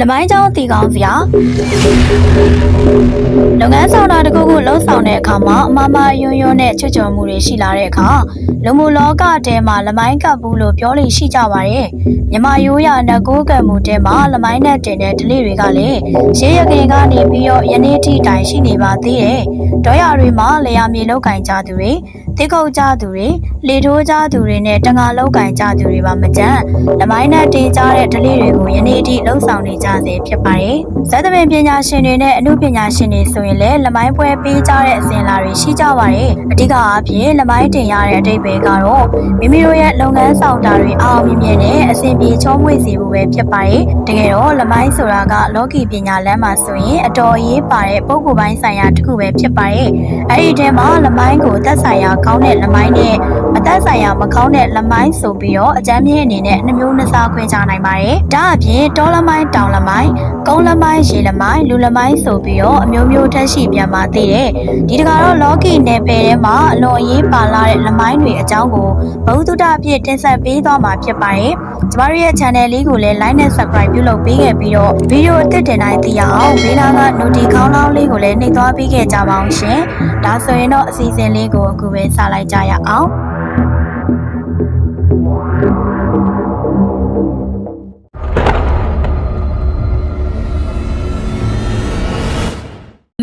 လမိုင်းချောင်းတီကောင်းစရာလုပ်ငန်းဆောင်တာတစ်ခုခုလှုပ်ဆောင်တဲ့အခါမှာအမမယွန်းယွန်းနဲ့ချွတ်ချော်မှုတွေရှိလာတဲ့အခါလူမှုလောကထဲမှာလမိုင်းကပ်ဘူးလို့ပြောလို့ရှိကြပါတယ်မြမရိုးရနကိုးကံမှုတဲမှာလမိုင်းနဲ့တင်တဲ့ဒလေးတွေကလည်းရေရခင်ကနေပြီးတော့ယနေ့ထိတိုင်ရှိနေပါသေးတယ်ဒေါ်ရတွေမှာလျာမြေလောက်ကင်ကြသူတွေတိကုတ်ကြသူတွေလေထိုးကြသူတွေနဲ့တငါလောက်ကင်ကြသူတွေပါမကြမ်းလမိုင်းနဲ့တင်ကြတဲ့ဒလေးတွေကိုယနေ့ထိလှုပ်ဆောင်နေကြစေဖြစ်ပါတယ်ဇက်သမင်ပညာရှင်တွေနဲ့အမှုပညာရှင်တွေဆိုရင်လည်းလမိုင်းပွဲပေးကြတဲ့အစဉ်အလာတွေရှိကြပါတယ်အဓိကအားဖြင့်လမိုင်းတင်ရတဲ့အတိတ်ပဲကတော့မိမိတို့ရဲ့လုပ်ငန်းဆောင်တာတွေအောင်မြင်မြင်နဲ့အစဉ်ပြေချောမွေ့စေဖို့ပဲဖြစ်ပါတယ်တကယ်တော့လမိုင်းဆိုတာကလောကီပညာလမ်းမှာဆိုရင်အတော်အရေးပါတဲ့ပုံကိုယ်ပိုင်းဆိုင်ရာတစ်ခုပဲဖြစ်ပါတယ်အဲ့ဒီထဲမှာလမိုင်းကိုသက်ဆိုင်ရာကောင်းတဲ့လမိုင်းနဲ့ မသက်ဆိုင်ရာမကောင်းတဲ့လမိုင်းဆိုပြီးတော့အကြမ်းမြင့်အနေနဲ့နှမျိုးနှစားခွဲခြားနိုင်ပါတယ်ဒါအပြင်တောလမိုင်းတောင်လမိုင်းကုန်းလမိုင်းရေလမိုင်းလူလမိုင်းဆိုပြီးတော့အမျိုးမျိုးထက်ရှိပြန်ပါသေးတယ်ဒီတကတော့လောကီနယ်ပယ်ထဲမှာအလွန်အရေးပါလာတဲ့လမိုင်းတွေအကြောင်းကိုဘုသူတအဖြစ်တင်ဆက်ပေးသွားမှာဖြစ်ပါတယ်ကျမတို့ရဲ့ channel လေးကိုလည်း like နဲ့ subscribe ပြုလုပ်ပေးခဲ့ပြီးတော့ဗီဒီယိုအသစ်တင်တိုင်းသိရအောင်ဘေးနားက notification ခေါင်းလောင်းလေးကိုလည်းနှိပ်သွားပေးခဲ့ကြပါအောင်ရှင်ဒါဆိုရင်တော့အစီအစဉ်လေးကိုအခုပဲစလိုက်ကြရအောင်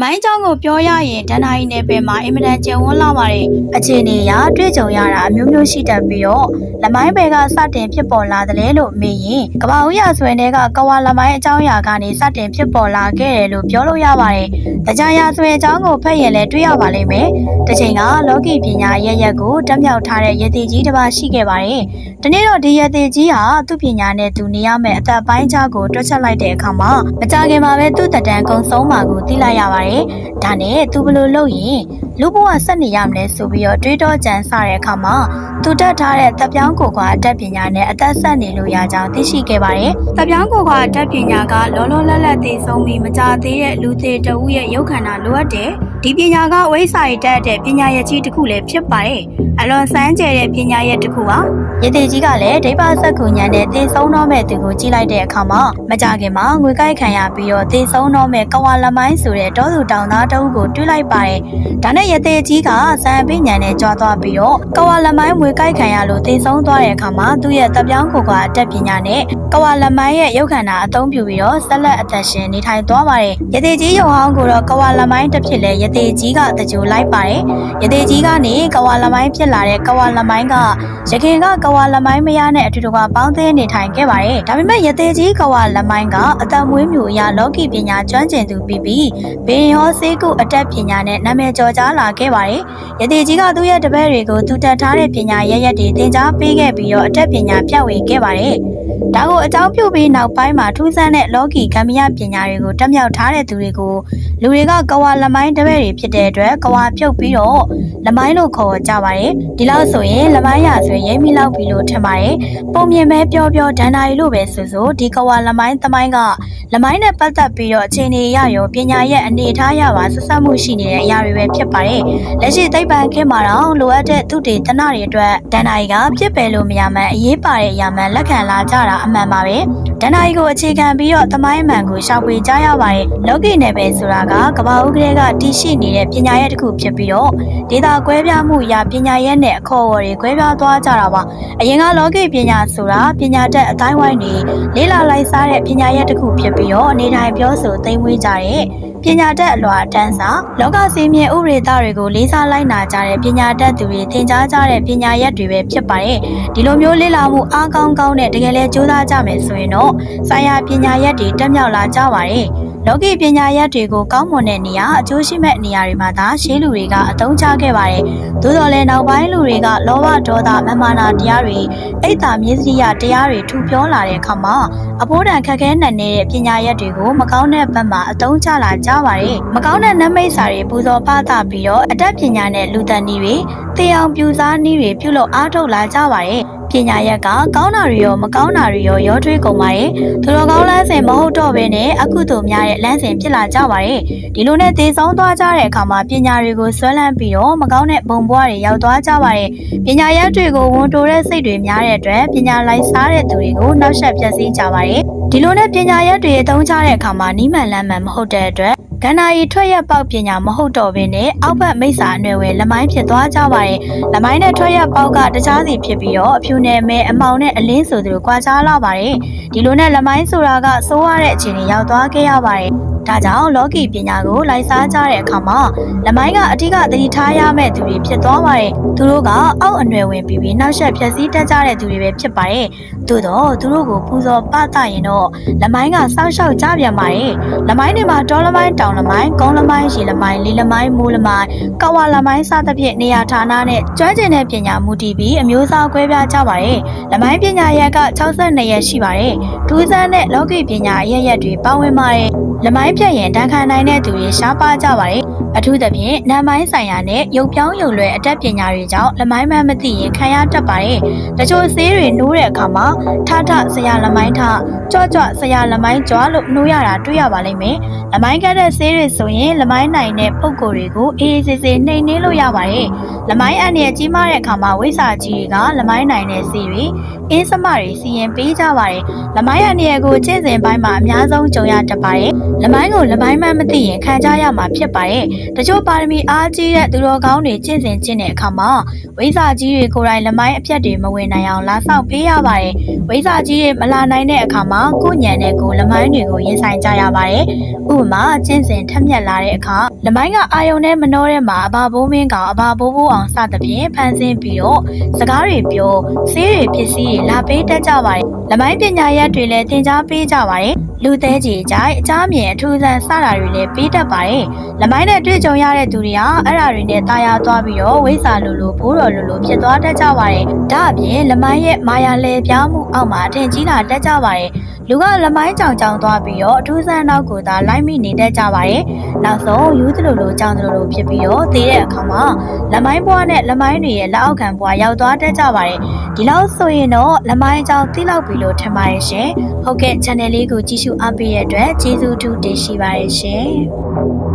မိုင်းကြောင်းကိုပြောရရင်ဒဏ္ဍာရီနယ်ပယ်မှာအင်မတန်ကျယ်ဝန်းလာပါတယ်အခြေအနေအရတွေ့ကြုံရတာအမျိုးမျိုးရှိတတ်ပြီးတော့လမိုင်းပယ်ကစတင်ဖြစ်ပေါ်လာတယ်လို့မေးရင်ကပ္ပဦးရဆွေတွေကကဝါလမိုင်းအကြောင်းအရာကနေစတင်ဖြစ်ပေါ်လာခဲ့တယ်လို့ပြောလို့ရပါတယ်တရားရဆွေအကြောင်းကိုဖတ်ရင်လည်းတွေ့ရပါလိမ့်မယ်တစ်ချိန်ကလောကီပညာရရက်ကိုတက်မြောက်ထားတဲ့ရည်တည်ကြီးတစ်ပါးရှိခဲ့ပါတယ်ဒီနေ့တော့ဒီရည်တည်ကြီးဟာသူ့ပညာနဲ့သူနေရမယ့်အသက်ပိုင်းခြားကိုတွက်ချက်လိုက်တဲ့အခါမှာမကြခင်မှာပဲသူ့တက်တန်ကုံဆုံးမှာကိုသိလိုက်ရပါတယ်။ဒါနဲ့သူဘယ်လိုလုပ်ရင် လူဘဝဆက်နေရမလဲဆိုပြီးတော့တွေးတောကြံစတဲ့အခါမှာသူတက်ထားတဲ့တပ်ပြောင်းကိုကွာအတတ်ပညာနဲ့အသက်ဆက်နေလို့ရကြောင်းသိရှိခဲ့ပါတယ်။တပ်ပြောင်းကိုကွာအတတ်ပညာကလောလောလတ်လတ်သိဆုံးပြီးမကြသေးတဲ့လူသေးတဦးရဲ့ရုပ်ခန္ဓာလိုအပ်တယ်။ဒီပညာကဝိစာရီတက်တဲ့ပညာရည်ကြီးတစ်ခုလည်းဖြစ်ပါတယ်။အလွန်စမ်းကြဲတဲ့ပညာရည်တစ်ခုပါ။ရည်တည်ကြီးကလည်းဒိဗ္ဗစက္ကူညံနဲ့သိဆုံးတော့မဲ့သူကိုကြည့်လိုက်တဲ့အခါမှာမကြခင်မှာငွေကြိုက်ခံရပြီးတော့သိဆုံးတော့မဲ့ကဝါလမိုင်းဆိုတဲ့တောသူတောင်သားတအုပ်ကိုတွေးလိုက်ပါတယ်။ဒါနဲ့ရသေးကြီးကစံပိညာနဲ့ကြွားသွားပြီးတော့ကဝါလမိုင်းငွေကြိုက်ခံရလို့သိဆုံးသွားတဲ့အခါမှာသူ့ရဲ့တပ်ပြောင်းကိုကအတက်ပညာနဲ့ကဝါလမိုင်းရဲ့ရုပ်ခန္ဓာအသုံးပြုပြီးတော့ဆက်လက်အသက်ရှင်နေထိုင်သွားပါတယ်။ရသေးကြီးရုံဟောင်းကိုတော့ကဝါလမိုင်းတစ်ဖြစ်လဲရသေးကြီးကတကြိုလိုက်ပါတယ်။ရသေးကြီးကနေကဝါလမိုင်းဖြစ်လာတဲ့ကဝါလမိုင်းကရခင်ကကဝါလမိုင်းမရနဲ့အတူတူကပေါင်းသင်းနေထိုင်ခဲ့ပါတယ်။ဒါပေမဲ့ရသေးကြီးကဝါလမိုင်းကအသက်မွေးမြူအရာလောကီပညာကျွမ်းကျင်သူပြီးပြီးဘင်ရောစေးကုအတက်ပညာနဲ့နာမည်ကျော်ကြားလာခဲ့ပါတယ်။ရသေးကြီးကသူ့ရဲ့တပည့်တွေကိုသူတက်ထားတဲ့ပညာရရက်တွေသင်ကြားပေးခဲ့ပြီးတော့အတက်ပညာပြဝေခဲ့ပါတယ်။ ဒါကိုအကြောင်းပြုပြီးနောက်ပိုင်းမှာထူးဆန်းတဲ့လောကီကမ္မယပညာတွေကိုတက်မြောက်ထားတဲ့သူတွေကိုလူတွေကကဝါလမိုင်းတပည့်တွေဖြစ်တဲ့အတွက်ကဝါပြုတ်ပြီးတော့လမိုင်းလို့ခေါ်ကြပါတယ်။ဒီလောက်ဆိုရင်လမိုင်းရဆိုရင်ရိပ်မိလောက်ပြီလို့ထင်ပါတယ်။ပုံမြင်မဲပြောပြောဒန္တာရီလို့ပဲဆိုဆိုဒီကဝါလမိုင်းသမိုင်းကလမိုင်းနဲ့ပတ်သက်ပြီးတော့အခြေအနေရရောပညာရဲ့အနေအထားရပါဆက်ဆက်မှုရှိနေတဲ့အရာတွေပဲဖြစ်ပါတယ်။လက်ရှိသိပ္ပံခေတ်မှာတော့လိုအပ်တဲ့သူတေသနတွေအတွက်ဒန္တာရီကပြစ်ပယ်လို့မရမှန်းအရေးပါတဲ့အရာမှန်လက်ခံလာကြတာအမှန်ပါပဲ။ဒန္တာရီကိုအခြေခံပြီးတော့သမိုင်းမှန်ကိုရှောက်ပွေကြရပါတယ်။လောကီနယ်ပယ်ဆိုတာကကမ္ဘာဦးကလေးကတည်ရှိနေတဲ့ပညာရဲ့တစ်ခုဖြစ်ပြီးတော့ဒေတာကွဲပြားမှုအရာပညာရဲ့နဲ့အခေါ်အဝေါ်တွေကွဲပြားသွားကြတာပါ။အရင်ကလောကီပညာဆိုတာပညာတတ်အတိုင်းဝိုင်းတွေလေးလာလိုက်စားတဲ့ပညာရဲ့တစ်ခုဖြစ်ပြီးတော့အနေတိုင်းပြောဆိုသိမ်းမွေးကြတဲ့ ပညာတတ်အလွာတန်းစာလောကစီမြေဥပဒေသားတွေကိုလေးစားလိုက်နာကြတဲ့ပညာတတ်သူတွေသင်ကြားကြတဲ့ပညာရက်တွေပဲဖြစ်ပါတယ်ဒီလိုမျိုးလေ့လာမှုအားကောင်းကောင်းနဲ့တကယ်လဲကြိုးစားကြမယ်ဆိုရင်တော့ဆိုင်ရာပညာရက်တွေတက်မြောက်လာကြပါတယ် လောကီပညာရက်တွေကိုကောင်းမွန်တဲ့နေရာအကျိုးရှိမဲ့နေရာတွေမှာသာရှေးလူတွေကအသုံးချခဲ့ပါတယ်။သို့တော်လည်းနောက်ပိုင်းလူတွေကလောဘဒေါသမမာနာတရားတွေအိတ်တာမြေစရိယတရားတွေထူပြောလာတဲ့အခါမှာအဖိုးတန်ခက်ခဲနိုင်နေတဲ့ပညာရက်တွေကိုမကောင်းတဲ့ဘက်မှာအသုံးချလာကြပါတယ်။မကောင်းတဲ့နမိတ်စာတွေပူဇော်ပသပြီးတော့အတတ်ပညာနဲ့လူတန်နည်းတွေတေအောင်ပြူစားနည်းတွေပြုလုပ်အားထုတ်လာကြပါတယ်။ ပညာရက်ကကောင်းတာတွေရောမကောင်းတာတွေရောရောထွေးကုန်ပါတယ်။သူတော်ကောင်းလမ်းစဉ်မဟုတ်တော့ဘဲနဲ့အကုသိုလ်များတဲ့လမ်းစဉ်ဖြစ်လာကြပါတယ်။ဒီလိုနဲ့သေဆုံးသွားကြတဲ့အခါမှာပညာတွေကိုဆွဲလန်းပြီးတော့မကောင်းတဲ့ဘုံဘွားတွေရောက်သွားကြပါတယ်။ပညာရက်တွေကိုဝန်တိုတဲ့စိတ်တွေများတဲ့အတွက်ပညာလိုက်စားတဲ့သူတွေကိုနောက်ဆက်ပြတ်စည်းကြပါတယ်။ဒီလိုနဲ့ပညာရက်တွေအသုံးချတဲ့အခါမှာနီးမှန်လမ်းမှန်မဟုတ်တဲ့အတွက် ကန္နာရီထွက်ရက်ပေါက်ပညာမဟုတ်တော့ဘဲနဲ့အောက်ဘက်မိစ္ဆာအနွယ်ဝင်လမိုင်းဖြစ်သွားကြပါတယ်။လမိုင်းနဲ့ထွက်ရက်ပေါက်ကတခြားစီဖြစ်ပြီးတော့အဖြူနဲ့မဲအမောင်နဲ့အလင်းဆိုသူတို့ကြွားကြလာပါတယ်။ဒီလိုနဲ့လမိုင်းဆိုတာကစိုးရတဲ့အခြေအနေရောက်သွားခဲ့ရပါတယ်။ ဒါကြောင့်လော်ကီပညာကိုလိုက်စားကြတဲ့အခါမှာလမိုင်းကအထူးကသတိထားရမယ့်သူတွေဖြစ်သွားပါတယ်။သူတို့ကအောက်အနွယ်ဝင်ပြီးပြီးနောက်ဆက်ဖြည့်ဆည်းတက်ကြတဲ့သူတွေပဲဖြစ်ပါတယ်။သို့တော့သူတို့ကိုပူဇော်ပသရင်တော့လမိုင်းကစောင့်ရှောက်ကြပြန်ပါတယ်။လမိုင်းတွေမှာဒေါ်လမိုင်းတောင်လမိုင်းကုန်းလမိုင်းရေလမိုင်းလေလမိုင်းမိုးလမိုင်းကဝါလမိုင်းစသဖြင့်နေရာဌာနနဲ့ကျွမ်းကျင်တဲ့ပညာမူတည်ပြီးအမျိုးအစားကွဲပြားကြပါတယ်။လမိုင်းပညာရက်က62ရက်ရှိပါတယ်။ဒူးစမ်းတဲ့လောကီပညာအရက်ရက်တွေပါဝင်ပါတယ်။လမိုင်းပြက်ရင်တန်ခံနိုင်တဲ့သူတွေရှားပါကြပါတယ်။အထူးသဖြင့်နာမိုင်းဆိုင်ရာနဲ့ရုပ်ပြောင်းရုပ်လွယ်အတတ်ပညာတွေကြောင့်လမိုင်းမှန်းမသိရင်ခံရတတ်ပါတယ်။တချို့ဆေးတွေနိုးတဲ့အခါမှာထထဆရာလမိုင်းထကြွကြွဆရာလမိုင်းကြွားလို့နိုးရတာတွေ့ရပါလိမ့်မယ်။လမိုင်းကတဲ့ဆေးတွေဆိုရင်လမိုင်းနိုင်တဲ့ပုံကိုယ်တွေကိုအေးအေးဆေးဆေးနှိမ်နှင်းလို့ရပါတယ်။လမိုင်းအန်ရဲ့ကြီးမားတဲ့အခါမှာဝိစာကြီးတွေကလမိုင်းနိုင်တဲ့ဆေးတွေအင်းစမတွေစီရင်ပေးကြပါတယ်။လမိုင်းအန်ရဲ့ကိုကျင့်စဉ်ပိုင်းမှာအများဆုံးကြုံရတတ်ပါတယ်။လမိုင်းကိုလမိုင်းမှန်းမသိရင်ခံကြရမှာဖြစ်ပါတယ်။တချို့ပါရမီအားကြီးတဲ့သူတော်ကောင်းတွေကျင့်စဉ်ကျင့်တဲ့အခါမှာဝိစာကြီးတွေကိုယ်တိုင်လမိုင်းအပြတ်တွေမဝင်နိုင်အောင်လာဆောင်ပေးရပါတယ်။ဝိစာကြီးတွေမလာနိုင်တဲ့အခါမှာကိုညံတဲ့ကိုလမိုင်းတွေကိုရင်ဆိုင်ကြရပါတယ်။ဥပမာကျင့်စဉ်ထက်မြက်လာတဲ့အခါလမိုင်းကအာယုံနဲ့မနှောတဲ့မှာအဘဘိုးမင်းကောင်အဘဘိုးဘိုးအောင်စသဖြင့်ဖန်ဆင်းပြီးတော့စကားတွေပြောဆေးတွေပစ္စည်းတွေလာပေးတတ်ကြပါတယ်။လမိုင်းပညာရက်တွေလည်းသင်ကြားပေးကြပါတယ်။လူသေးကြီးကြိုက်အချားမြင်အထူးဆန်းစတာတွေလည်းပေးတတ်ပါတယ်။လမိုင်းနဲ့တွေ့ကြုံရတဲ့သူတွေဟာအဲ့ဓာတွေနဲ့တာယာသွားပြီးတော့ဝိစာလိုလိုဘိုးတော်လိုလိုဖြစ်သွားတတ်ကြပါတယ်။ဒါအပြင်လမိုင်းရဲ့မာယာလဲပြောင်းမှုအောက်မှာအထင်ကြီးလာတတ်ကြပါတယ်။ လူကလမိုင်းကြောင်ကြောင်သွားပြီးတော့အထူးဆန်းနောက်ကိုသာလိုက်မိနေတတ်ကြပါတယ်။နောက်ဆုံးယူသလိုလိုကြောင်သလိုလိုဖြစ်ပြီးတော့သေတဲ့အခါမှာလမိုင်းဘွားနဲ့လမိုင်းတွေရဲ့လက်အောက်ခံဘွားရောက်သွားတတ်ကြပါတယ်။ဒီလောက်ဆိုရင်တော့လမိုင်းကြောင်သိလောက်ပြီလို့ထင်ပါတယ်ရှင်။ဟုတ်ကဲ့ channel လေးကိုကြည့်ရှုအားပေးရတဲ့အတွက်ကျေးဇူးထူးတင်ရှိပါတယ်ရှင်။